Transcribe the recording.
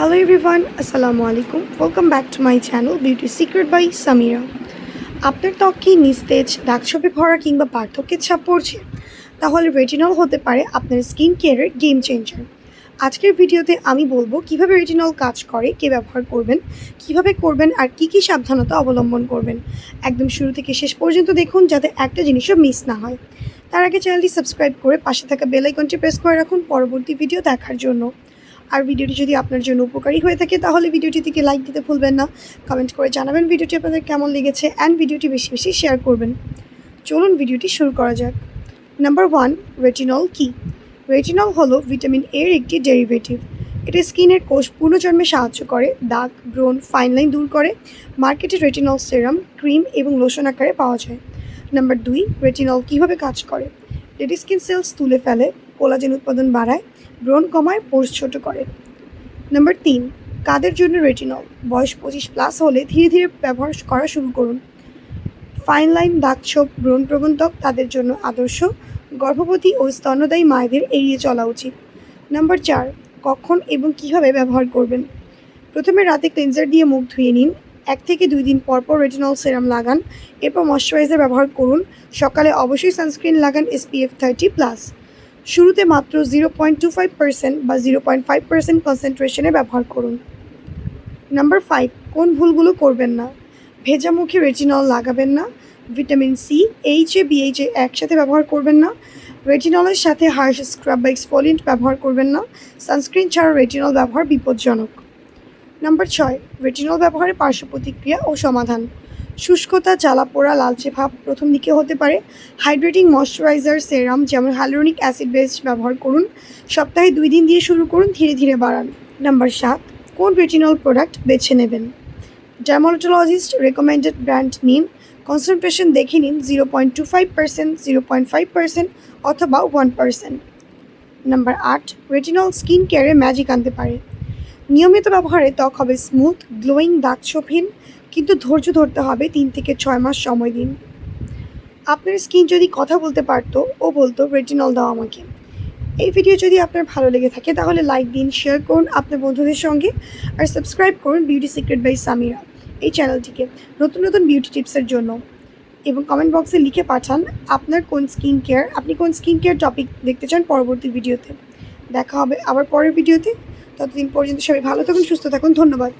Hello everyone আসসালামু আলাইকুম welcome back to my channel beauty secret by Samira আপনার ত্বক কি নিস্তেজ দাগছপে ভরা কিংবা পার্থক্যের ছাপ পড়ছে? তাহলে রেটিনল হতে পারে আপনার স্কিন কেয়ারের গেম চেঞ্জার আজকের ভিডিওতে আমি বলব কীভাবে রেটিনল কাজ করে, কে ব্যবহার করবেন, কীভাবে করবেন আর কি কি সাবধানতা অবলম্বন করবেন। একদম শুরু থেকে শেষ পর্যন্ত দেখুন যাতে একটা জিনিসও মিস না হয়। তার আগে চ্যানেলটি সাবস্ক্রাইব করে পাশে থাকা বেল আইকনটি প্রেস করে রাখুন পরবর্তী ভিডিও দেখার জন্য। আর ভিডিওটি যদি আপনার জন্য উপকারী হয়ে থাকে, তাহলে ভিডিওটি থেকে লাইক দিতে ভুলবেন না। কমেন্ট করে জানাবেন ভিডিওটি আপনাদের কেমন লেগেছে অ্যান্ড ভিডিওটি বেশি বেশি শেয়ার করবেন। চলুন ভিডিওটি শুরু করা যাক। নাম্বার ওয়ান রেটিনল কি? রেটিনল হলো ভিটামিন এর একটি ডেরিভেটিভ এটা স্কিনের কোষ পুনর্জন্মে সাহায্য করে, দাগ, ব্রণ ফাইন লাইন দূর করে। মার্কেটে রেটিনল সেরাম ক্রিম এবং লোশন আকারে পাওয়া যায়। নাম্বার দুই রেটিনল কীভাবে কাজ করে? রেডি স্কিন সেলস তুলে ফেলে কোলাজেন উৎপাদন বাড়ায়, ব্রণ কমায় পোর্স ছোট করে। নাম্বার তিন, কাদের জন্য রেটিনল বয়স পঁচিশ প্লাস হলে ধীরে ধীরে ব্যবহার করা শুরু করুন। ফাইন লাইন দাগছোপ, ব্রণ প্রবন্ধক তাদের জন্য আদর্শ। গর্ভবতী ও স্তন্যদায়ী মায়েদের এড়িয়ে চলা উচিত। নাম্বার চার, কখন এবং কীভাবে ব্যবহার করবেন? প্রথমে রাতে ক্লিনজার দিয়ে মুখ ধুয়ে নিন। এক থেকে দুই দিন পর পর রেটিনল সেরাম লাগান। এরপর ময়শ্চারাইজার ব্যবহার করুন। সকালে অবশ্যই সানস্ক্রিন লাগান এসপিএফ থার্টি প্লাস শুরুতে মাত্র zero point two five percent বা জিরো পয়েন্ট ফাইভ পার্সেন্ট কনসেন্ট্রেশনে ব্যবহার করুন। নাম্বার ফাইভ কোন ভুলগুলো করবেন না? ভেজা মুখে রেটিনল লাগাবেন না। Vitamin C H A B H A একসাথে ব্যবহার করবেন না। রেটিনলের সাথে হার্শ স্ক্রাব বা এক্সফোলিয়েন্ট ব্যবহার করবেন না। সানস্ক্রিন ছাড়া রেটিনল ব্যবহার বিপজ্জনক। নাম্বার ছয় রেটিনল ব্যবহারের পার্শ্ব প্রতিক্রিয়া ও সমাধান। শুষ্কতা জ্বালা পোড়া লালচে ভাব প্রথম দিকে হতে পারে। হাইড্রেটিং ময়শ্চারাইজার সেরাম, যেমন হাইলোনিক অ্যাসিড বেস ব্যবহার করুন। সপ্তাহে দুই দিন দিয়ে শুরু করুন, ধীরে ধীরে বাড়ান। নাম্বার সাত, কোন রেটিনল প্রোডাক্ট বেছে নেবেন? ডার্মাটোলজিস্ট রেকমেন্ডেড ব্র্যান্ড নিন কনসেন্ট্রেশন দেখে নিন zero point two five percent zero point five percent অথবা ওয়ান পার্সেন্ট নাম্বার আট রেটিনল স্কিন কেয়ারে ম্যাজিক আনতে পারে। নিয়মিত ব্যবহারে ত্বক হবে স্মুথ গ্লোয়িং দাগছোপহীন কিন্তু ধৈর্য ধরতে হবে তিন থেকে ছয় মাস সময় দিন। আপনার স্কিন যদি কথা বলতে পারতো, ও বলতো রেটিনল দাও আমাকে। এই ভিডিও যদি আপনার ভালো লেগে থাকে, তাহলে লাইক দিন শেয়ার করুন আপনার বন্ধুদের সঙ্গে আর সাবস্ক্রাইব করুন বিউটি সিক্রেট বাই সামিরা এই চ্যানেলটিকে নতুন নতুন বিউটি টিপসের জন্য। এবং কমেন্ট বক্সে লিখে পাঠান আপনার কোন স্কিন কেয়ার আপনি কোন স্কিন কেয়ার টপিক দেখতে চান পরবর্তী ভিডিওতে দেখা হবে আবার পরের ভিডিওতে ততদিন পর্যন্ত সবাই ভালো থাকুন, সুস্থ থাকুন, ধন্যবাদ।